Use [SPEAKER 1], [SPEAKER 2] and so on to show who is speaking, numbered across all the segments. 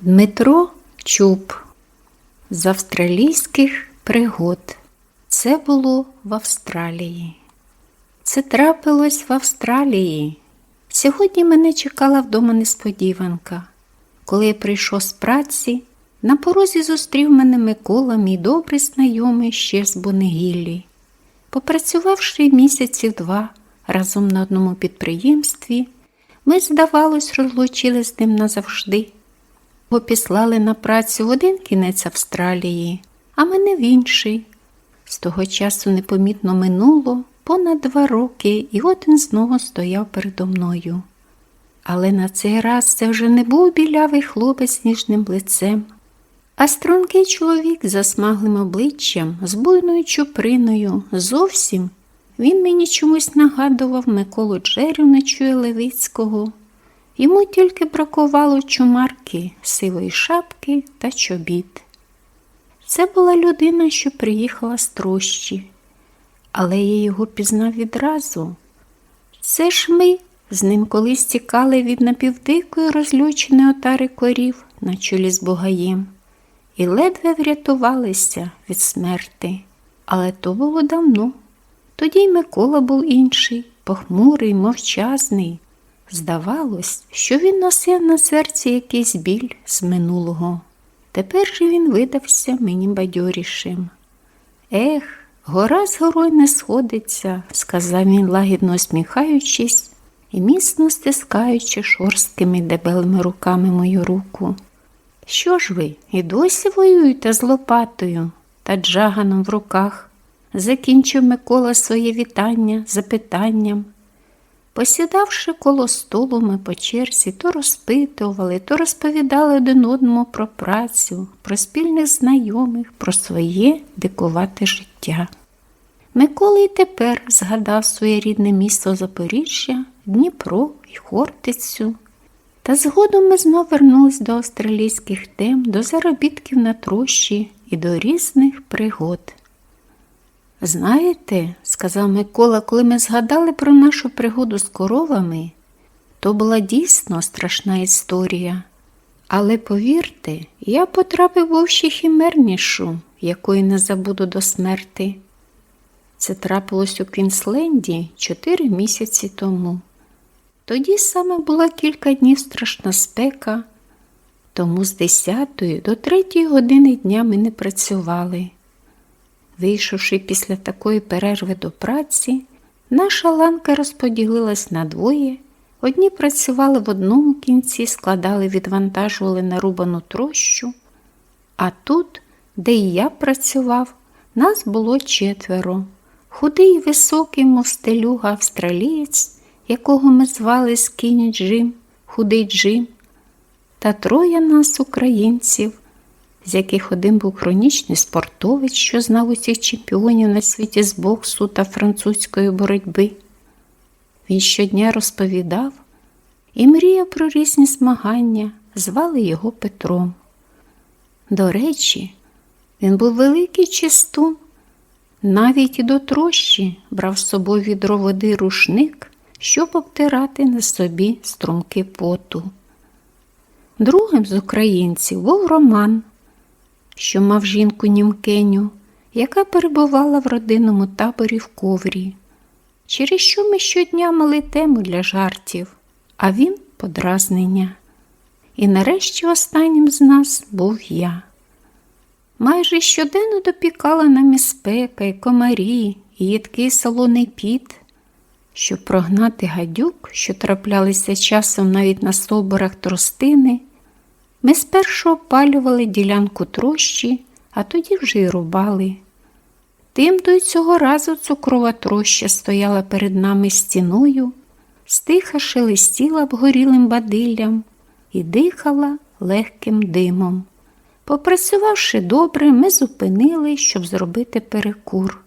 [SPEAKER 1] Дмитро Чуб з австралійських пригод. Це було в Австралії. Це трапилось в Австралії. Сьогодні мене чекала вдома несподіванка. Коли я прийшов з праці, на порозі зустрів мене Микола, мій добрий знайомий ще з Бонегіллі. Попрацювавши місяців два разом на одному підприємстві, ми, здавалось, розлучили з ним назавжди. Його післали на працю в один кінець Австралії, а мене в інший. З того часу непомітно минуло понад два роки, і от він знову стояв передо мною. Але на цей раз це вже не був білявий хлопець з ніжним лицем, а стрункий чоловік з засмаглим обличчям, з буйною чуприною. Зовсім він мені чомусь нагадував Миколу Джерівничу Левицького. Йому тільки бракувало чумарки, сивої шапки та чобіт. Це була людина, що приїхала з трощі, але я його пізнав відразу. Це ж ми з ним колись тікали від напівдикої розлюченої отари корів на чолі з Бугаєм і ледве врятувалися від смерти. Але то було давно. Тоді й Микола був інший, похмурий, мовчазний. Здавалось, що він носив на серці якийсь біль з минулого. Тепер же він видався мені бадьорішим. Ех, гора з горою не сходиться, сказав він, лагідно усміхаючись і міцно стискаючи шорсткими дебелими руками мою руку. Що ж ви, і досі воюєте з лопатою та джаганом в руках? Закінчив Микола своє вітання запитанням. Посідавши коло столу, ми по черзі то розпитували, то розповідали один одному про працю, про спільних знайомих, про своє дикувате життя. Микола й тепер згадав своє рідне місто Запоріжжя, Дніпро і Хортицю. Та згодом ми знов вернулись до австралійських тем, до заробітків на трощі і до різних пригод. Знаєте, сказав Микола, коли ми згадали про нашу пригоду з коровами, то була дійсно страшна історія. Але повірте, я потрапив у ще хімернішу, якої не забуду до смерти. Це трапилось у Квінсленді чотири місяці тому. Тоді саме була кілька днів страшна спека, тому з 10 до 3 години дня ми не працювали. Вийшовши після такої перерви до праці, наша ланка розподілилась на двоє. Одні працювали в одному кінці, складали, відвантажували нарубану трощу, а тут, де і я працював, нас було четверо. Худий, високий, мов стелюга австралієць, якого ми звали Скіні Джим, худий Джим, та троє нас, українців з яких один був хронічний спортовець, що знав усіх чемпіонів на світі з боксу та французької боротьби. Він щодня розповідав і мріяв про різні змагання, звали його Петром. До речі, він був великий чистун, навіть і до трощі брав з собою відро води рушник, щоб обтирати на собі струмки поту. Другим з українців був Роман що мав жінку німкеню, яка перебувала в родинному таборі в коврі, через що ми щодня мали тему для жартів, а він подразнення. І нарешті останнім з нас був я. Майже щоденно допікала нам і спека, і комарі, і їдкий солоний піт. Щоб прогнати гадюк, що траплялися часом навіть на стовбурах тростини, ми спершу опалювали ділянку трощі, а тоді вже й рубали. Тим до й цього разу цукрова троща стояла перед нами стіною, стиха шелестіла обгорілим бадиллям і дихала легким димом. Попрацювавши добре, ми зупинили, щоб зробити перекур.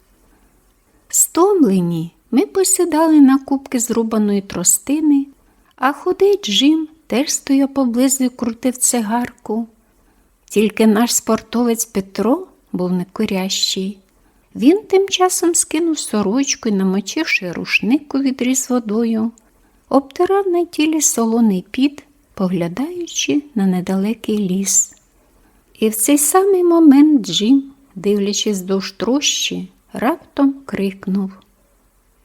[SPEAKER 1] Стомлені, ми посідали на кубки зрубаної тростини, а худий Джим теж стояв поблизу і крутив цигарку. Тільки наш спортовець Петро був некурящий. Він тим часом скинув сорочку і, намочивши рушник у відрі з водою, обтирав на тілі солоний піт поглядаючи на недалекий ліс. І в цей самий момент Джим, дивлячись довж трощі, раптом крикнув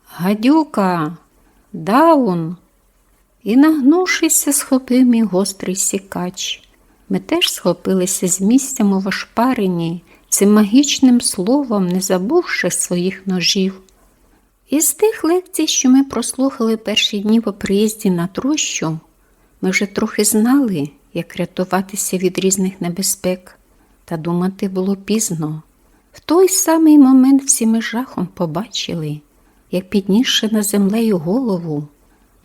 [SPEAKER 1] Гадюка, даун. І, нагнувшися, схопив мій гострий сікач. Ми теж схопилися з місця, мов ошпарені, цим магічним словом, не забувши своїх ножів. Із тих лекцій, що ми прослухали перші дні по приїзді на трощу, ми вже трохи знали, як рятуватися від різних небезпек, та думати було пізно. В той самий момент всі ми жахом побачили, як піднісши на землею голову,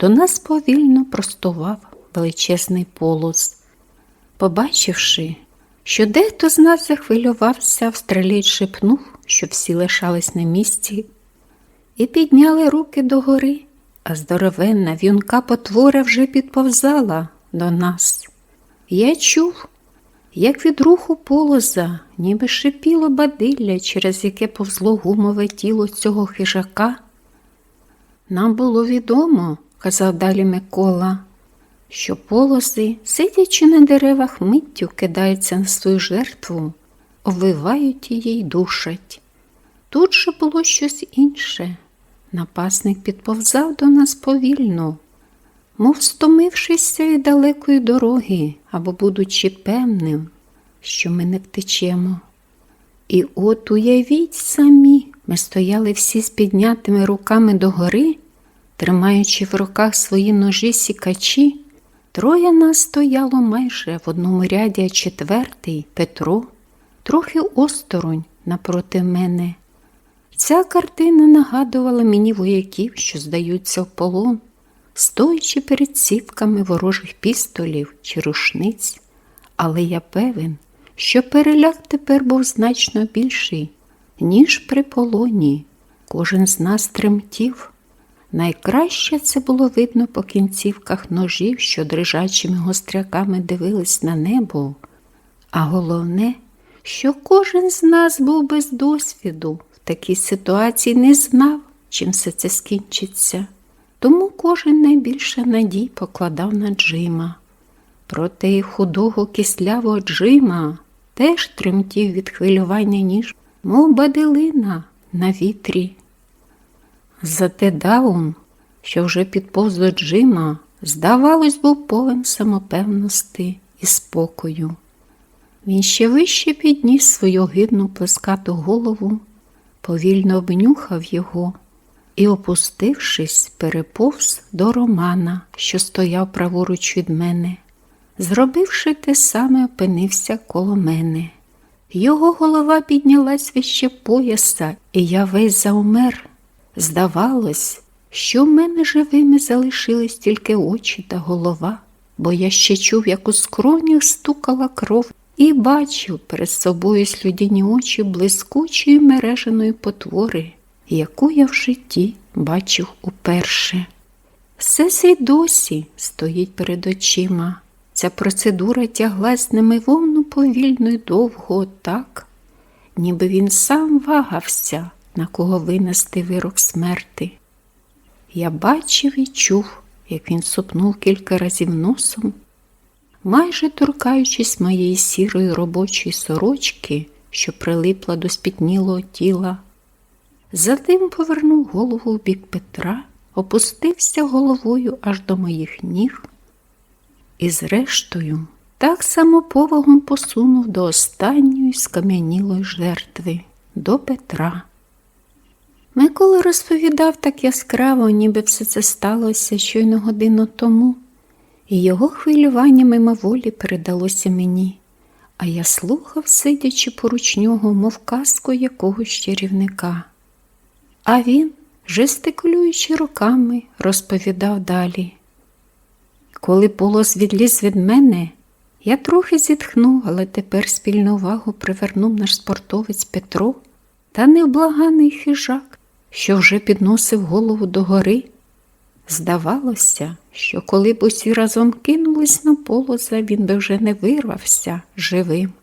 [SPEAKER 1] до нас повільно простував величезний полос. Побачивши, що дехто з нас захвилювався, австралієць шепнув, щоб всі лишались на місці, і підняли руки догори, а здоровенна в'юнка потвора вже підповзала до нас. Я чув, як від руху полоза, ніби шипіло бадилля, через яке повзло гумове тіло цього хижака. Нам було відомо, казав далі Микола, що полози, сидячи на деревах, миттю кидаються на свою жертву, обвивають її й душать. Тут же було щось інше. Напасник підповзав до нас повільно, мов стомившися від далекої дороги або будучи певним, що ми не втечемо. І от уявіть самі, ми стояли всі з піднятими руками догори, тримаючи в руках свої ножі сікачі, троє нас стояло майже в одному ряді, а четвертий Петро, трохи осторонь напроти мене. Ця картина нагадувала мені вояків, що здаються в полон, стоячи перед сітками ворожих пістолів чи рушниць, але я певен, що переляк тепер був значно більший, ніж при полоні. Кожен з нас тремтів. Найкраще це було видно по кінцівках ножів, що дрижачими гостряками дивились на небо, а головне, що кожен з нас був без досвіду в такій ситуації не знав, чим все це скінчиться. Тому кожен найбільше надій покладав на Джима. Проте і худого кислявого Джима теж тремтів від хвилювання ніж, мов баделина на вітрі. Зате Даун, що вже підповз до Джима, здавалось, був повен самопевності і спокою. Він ще вище підніс свою гидну плескату голову, повільно обнюхав його і, опустившись, переповз до Романа, що стояв праворуч від мене. Зробивши те саме, опинився коло мене. Його голова піднялась вище пояса, і я весь заумер. Здавалось, що в мене живими залишились тільки очі та голова, бо я ще чув, як у скронях стукала кров, і бачив перед собою слюдяні очі блискучої мереженої потвори, яку я в житті бачив уперше. Все це й досі стоїть перед очима. Ця процедура тяглась немивовно повільно й довго так, ніби він сам вагався, на кого винести вирок смерти. Я бачив і чув, як він супнув кілька разів носом, майже торкаючись моєї сірої робочої сорочки, що прилипла до спітнілого тіла. Затим повернув голову в бік Петра, опустився головою аж до моїх ніг і, зрештою, так само повагом посунув до останньої скам'янілої жертви, до Петра. Микола розповідав так яскраво, ніби все це сталося щойно годину тому, і його хвилювання мимоволі передалося мені, а я слухав, сидячи поруч нього, мов казку якогось чарівника. А він, жестикулюючи руками, розповідав далі. Коли полос відліз від мене, я трохи зітхнув, але тепер спільну увагу привернув наш спортовець Петро та невблаганий хижак, що вже підносив голову догори. Здавалося, що коли б усі разом кинулись на полоза, він би вже не вирвався живим.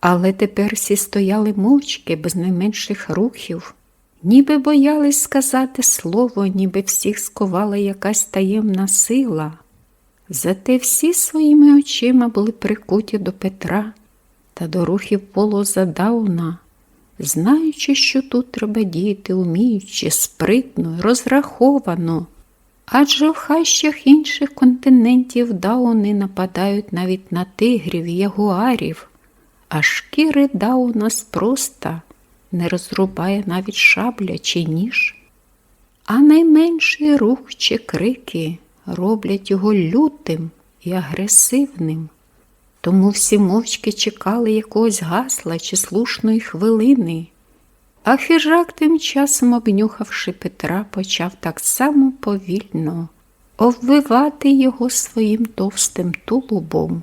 [SPEAKER 1] Але тепер всі стояли мовчки без найменших рухів, ніби боялись сказати слово, ніби всіх сковала якась таємна сила. Зате всі своїми очима були прикуті до Петра та до рухів полоза Дауна, знаючи, що тут треба діяти уміючи, спритно, розраховано. Адже в хащах інших континентів дауни нападають навіть на тигрів і ягуарів, а шкіри дауна спроста не розрубає навіть шабля чи ніж, а найменший рух чи крики роблять його лютим і агресивним. Тому всі мовчки чекали якогось гасла чи слушної хвилини. А хижак, тим часом, обнюхавши Петра, почав так само повільно обвивати його своїм товстим тулубом,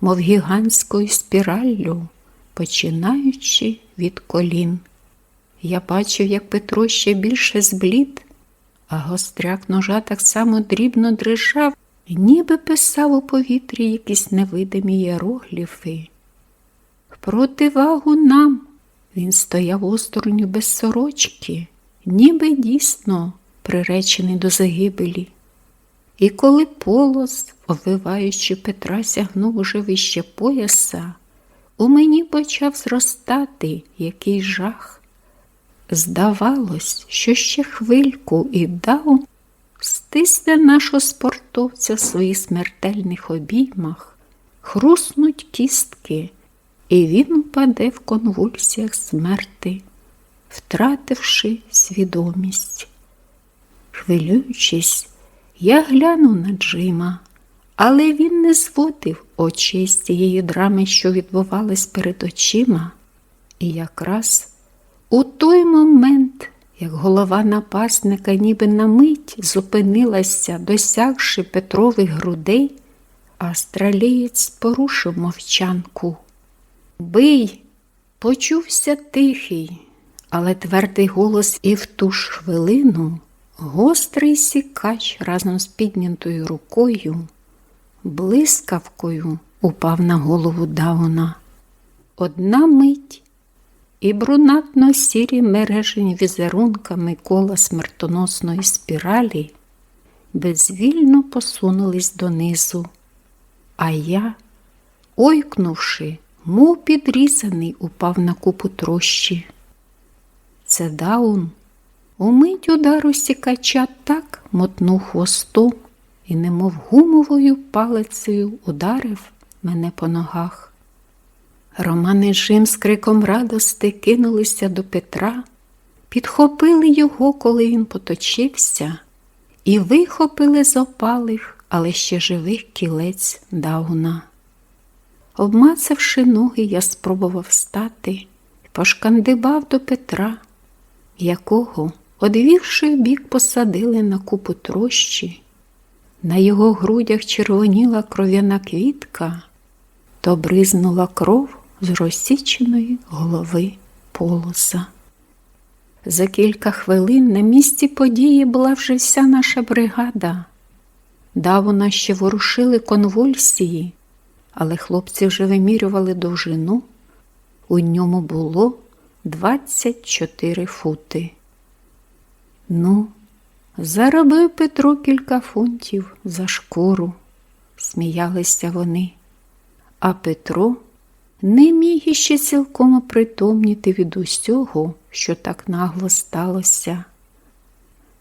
[SPEAKER 1] мов гігантською спіраллю, починаючи від колін. Я бачив, як Петро ще більше зблід, а гостряк ножа так само дрібно дрижав, ніби писав у повітрі якісь невидимі єрогліфи. В противагу нам. Він стояв остороню без сорочки, ніби дійсно приречений до загибелі. І коли полос, обвиваючи Петра, сягнув уже вище пояса, у мені почав зростати який жах. Здавалось, що ще хвильку і дав стисне нашого спортовця в своїх смертельних обіймах, хруснуть кістки і він упаде в конвульсіях смерти, втративши свідомість. Хвилюючись, я глянув на Джима, але він не зводив очей з цієї драми, що відбувалась перед очима, і якраз у той момент, як голова напасника ніби на мить зупинилася, досягши Петрових грудей, австралієць порушив мовчанку. Бий, почувся тихий, але твердий голос і в ту ж хвилину гострий сікач разом з піднятою рукою, блискавкою упав на голову Дауна. Одна мить і брунатно сірі мережені візерунками кола смертоносної спіралі безвільно посунулись донизу, а я, ойкнувши, мов підрізаний, упав на купу трощі. Це даун умить удару сікача так мотнув хвостом і, немов гумовою палицею, ударив мене по ногах. Роман і Жим з криком радости кинулися до Петра, підхопили його, коли він поточився, і вихопили з опалих, але ще живих кілець дауна. Обмацавши ноги, я спробував встати пошкандибав до Петра, якого, одвівши в бік, посадили на купу трощі. На його грудях червоніла кров'яна квітка, то бризнула кров з розсіченої голови полоса. За кілька хвилин на місці події була вже вся наша бригада. Давно ще ворушили конвульсії але хлопці вже вимірювали довжину. У ньому було 24 фути. Ну, заробив Петро кілька фунтів за шкуру, сміялися вони, а Петро не міг іще цілком опритомніти від усього, що так нагло сталося.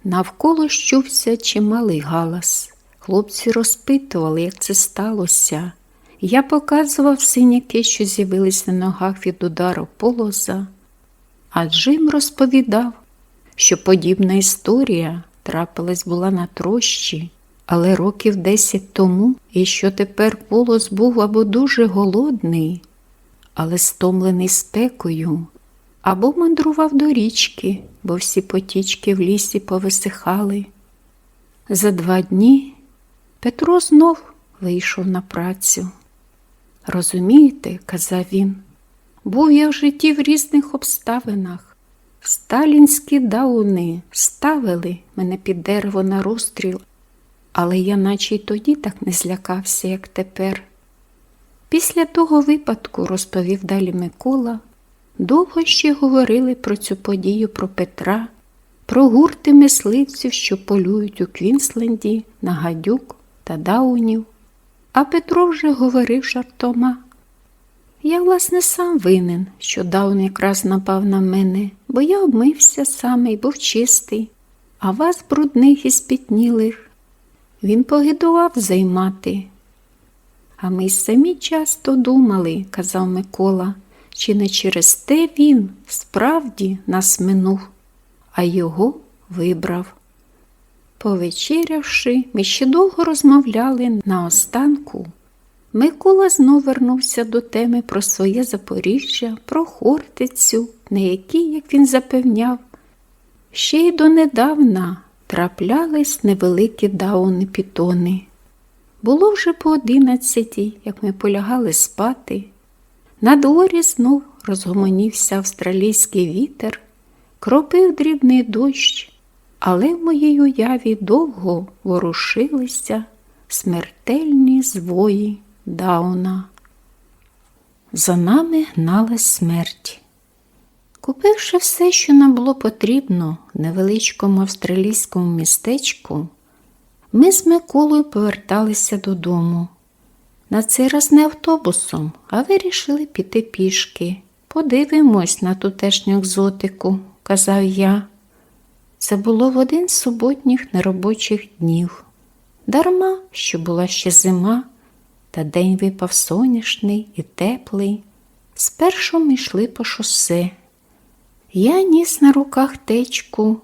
[SPEAKER 1] Навколо щувся чималий галас. Хлопці розпитували, як це сталося. Я показував синяки, що з'явились на ногах від удару полоза, а Джим розповідав, що подібна історія трапилась була на трощі, але років десять тому, і що тепер полос був або дуже голодний, але стомлений спекою, або мандрував до річки, бо всі потічки в лісі повисихали. За два дні Петро знов вийшов на працю. Розумієте, казав він, був я в житті в різних обставинах. Сталінські дауни ставили мене під дерево на розстріл, але я наче й тоді так не злякався, як тепер. Після того випадку, розповів далі Микола, довго ще говорили про цю подію про Петра, про гурти мисливців, що полюють у Квінсленді на гадюк та даунів А Петро вже говорив жартома. Я, власне, сам винен, що Даун якраз напав на мене, бо я обмився саме і був чистий, а вас, брудних і спітнілих, він погидував займати. А ми й самі часто думали, казав Микола, чи не через те він справді нас минув, а його вибрав. Повечерявши, ми ще довго розмовляли на останку. Микола знов вернувся до теми про своє Запоріжжя, про Хортицю, на якій, як він запевняв, ще й донедавна траплялись невеликі дауни пітони. Було вже по одинадцятій, як ми полягали спати. На дворі знов розгомонівся австралійський вітер, кропив дрібний дощ, але в моїй уяві довго ворушилися смертельні звої Дауна. За нами гналась смерть. Купивши все, що нам було потрібно в невеличкому австралійському містечку, ми з Миколою поверталися додому. На цей раз не автобусом, а вирішили піти пішки. Подивимось на тутешню екзотику, казав я. Це було в один з суботніх неробочих днів. Дарма, що була ще зима, та день випав сонячний і теплий. Спершу ми йшли по шосе. Я ніс на руках течку,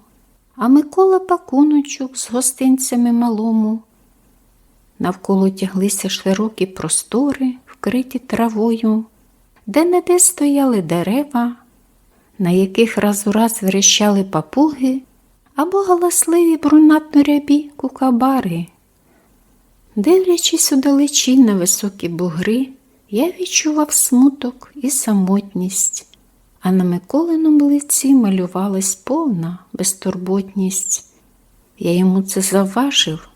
[SPEAKER 1] а Микола пакуночок з гостинцями малому. Навколо тяглися широкі простори, вкриті травою, де не де стояли дерева, на яких раз у раз верещали папуги або галасливі брунатно рябі кукабари. Дивлячись удалечі на високі бугри, я відчував смуток і самотність, а на Миколиному лиці малювалась повна безтурботність. Я йому це завважив.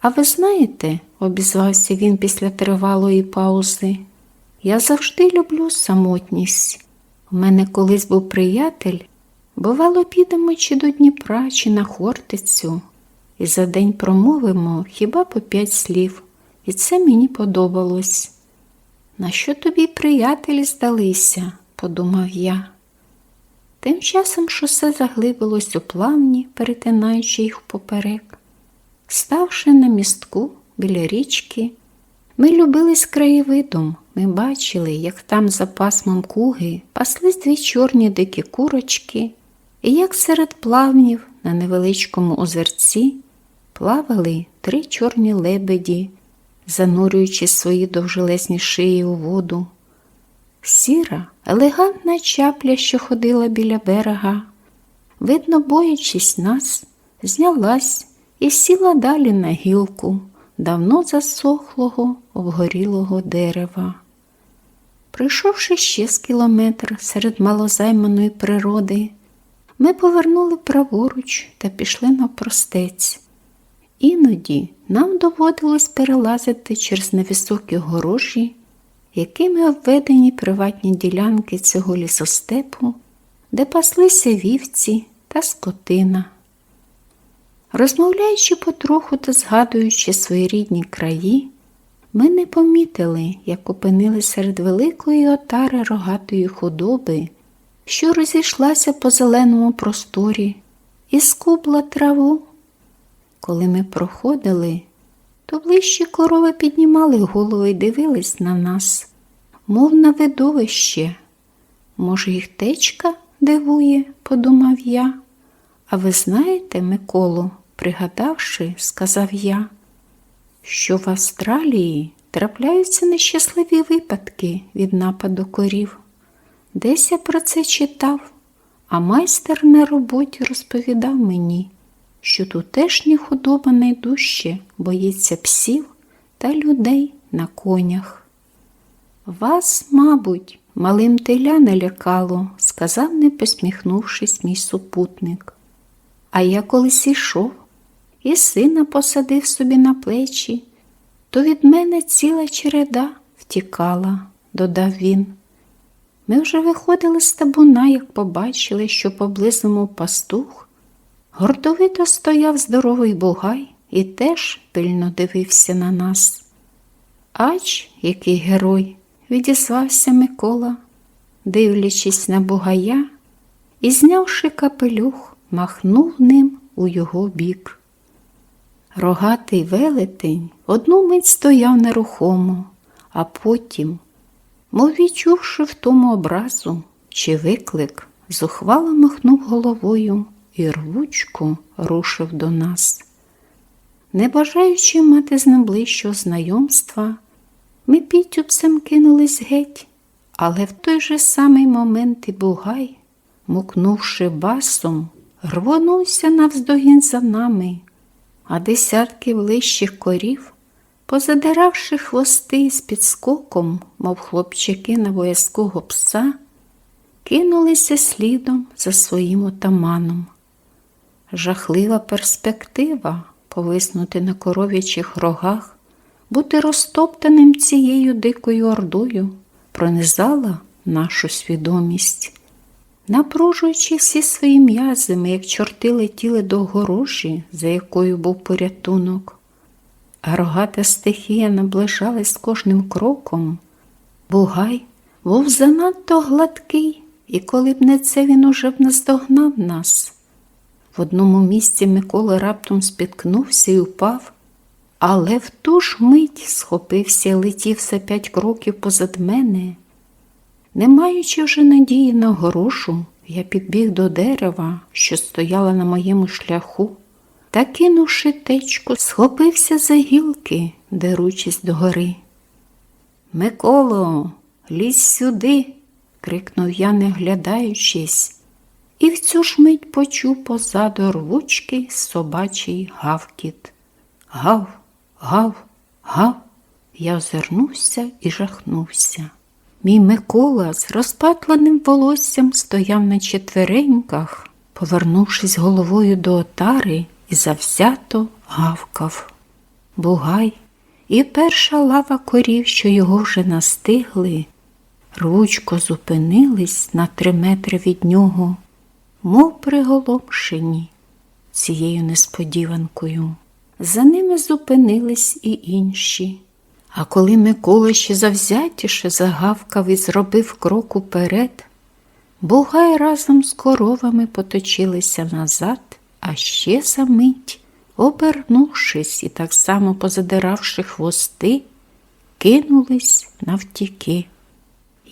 [SPEAKER 1] А ви знаєте, обізвався він після тривалої паузи, я завжди люблю самотність. У мене колись був приятель, бувало, підемо чи до Дніпра, чи на Хортицю, і за день промовимо хіба по п'ять слів, і це мені подобалось. На що тобі приятелі здалися? Подумав я. Тим часом шосе заглибилось у плавні, перетинаючи їх поперек. Ставши на містку біля річки, ми любились краєвидом. Ми бачили, як там за пасмом куги паслись дві чорні дикі курочки, і як серед плавнів на невеличкому озерці плавали три чорні лебеді, занурюючи свої довжелезні шиї у воду. Сіра, елегантна чапля, що ходила біля берега, видно, боячись нас, знялась і сіла далі на гілку давно засохлого, обгорілого дерева. Прийшовши ще з кілометр серед малозайманої природи, ми повернули праворуч та пішли на простець. Іноді нам доводилось перелазити через невисокі горожі, якими обведені приватні ділянки цього лісостепу, де паслися вівці та скотина. Розмовляючи потроху та згадуючи свої рідні краї, ми не помітили, як опинили серед великої отари рогатої худоби, що розійшлася по зеленому просторі і скубла траву. Коли ми проходили, то ближчі корови піднімали голови і дивились на нас, мов на видовище. Може, їх течка дивує, подумав я. А ви знаєте, Миколу, пригадавши, сказав я, що в Австралії трапляються нещасливі випадки від нападу корів. Десь я про це читав, а майстер на роботі розповідав мені, що тутешня худоба найдужче боїться псів та людей на конях. Вас, мабуть, малим теля не лякало, сказав, не посміхнувшись, мій супутник. А я колись ішов і сина посадив собі на плечі, то від мене ціла череда втікала, додав він. Ми вже виходили з табуна, як побачили, що поблизу пастух. Гордовито стояв здоровий бугай і теж пильно дивився на нас. Ач, який герой, відізвався Микола, дивлячись на бугая і, знявши капелюх, махнув ним у його бік. Рогатий велетень одну мить стояв нерухомо, а потім, мов відчувши в тому образу чи виклик, зухвало махнув головою і рвучко рушив до нас. Не бажаючи мати з ним ближчого знайомства, ми підтюпцем кинулись геть, але в той же самий момент і бугай, мукнувши басом, рвонувся навздогін за нами, а десятки ближчих корів, позадиравши хвости з підскоком, мов хлопчики на боязкого пса, кинулися слідом за своїм отаманом. Жахлива перспектива повиснути на коров'ячих рогах, бути розтоптаним цією дикою ордою, пронизала нашу свідомість. Напружуючи всі свої м'язи, ми, як чорти летіли до огорожі, за якою був порятунок. А рогата стихія наближалась з кожним кроком. Бугай був занадто гладкий, і коли б не це він уже б наздогнав нас. В одному місці Микола раптом спіткнувся і упав, але в ту ж мить схопився летів за п'ять кроків позад мене. Не маючи вже надії на горошу, я підбіг до дерева, що стояло на моєму шляху, та, кинувши течку, схопився за гілки, деручись догори. Миколо, лізь сюди, крикнув я, не оглядаючись, і в цю ж мить почув позаду рвучкий собачий гавкіт. Гав, гав, гав. Я озирнувся і жахнувся. Мій Микола з розпатленим волоссям стояв на четвереньках, повернувшись головою до отари і завзято гавкав. Бугай і перша лава корів, що його вже настигли, ручко зупинились на три метри від нього, мов приголомшені цією несподіванкою. За ними зупинились і інші. А коли Микола ще завзятіше загавкав і зробив крок уперед, Бугай разом з коровами поточилися назад, а ще за мить, обернувшись і так само позадиравши хвости, кинулись навтіки.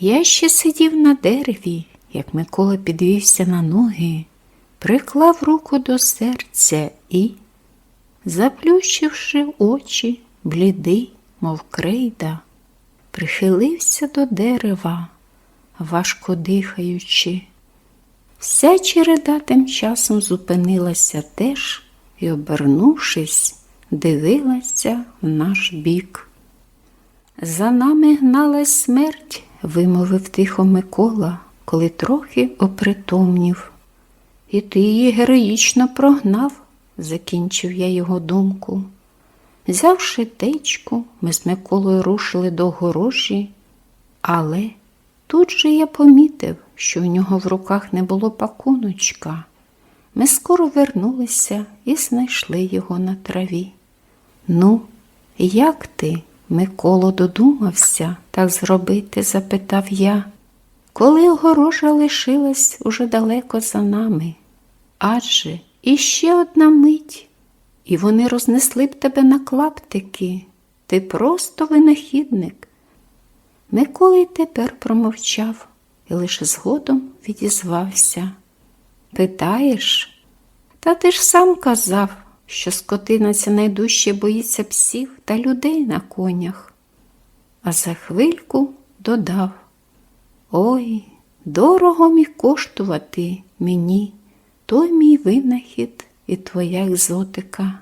[SPEAKER 1] Я ще сидів на дереві, як Микола підвівся на ноги, приклав руку до серця і, заплющивши очі, блідий, мов крейда, прихилився до дерева, важко дихаючи. Вся череда тим часом зупинилася теж і, обернувшись, дивилася в наш бік. За нами гналась смерть, вимовив тихо Микола, коли трохи опритомнів. І ти її героїчно прогнав, закінчив я його думку. Взявши течку, ми з Миколою рушили до огорожі, але тут же я помітив, що в нього в руках не було пакуночка. Ми скоро вернулися і знайшли його на траві. Ну, як ти, Миколо, додумався так зробити? запитав я, коли огорожа лишилась уже далеко за нами. Адже іще одна мить і вони рознесли б тебе на клаптики. Ти просто винахідник. Микола й тепер промовчав і лише згодом відізвався. Питаєш? Та ти ж сам казав, що скотина ця найдужче боїться псів та людей на конях. А за хвильку додав Ой, дорого міг коштувати мені той мій винахід і твоя екзотика.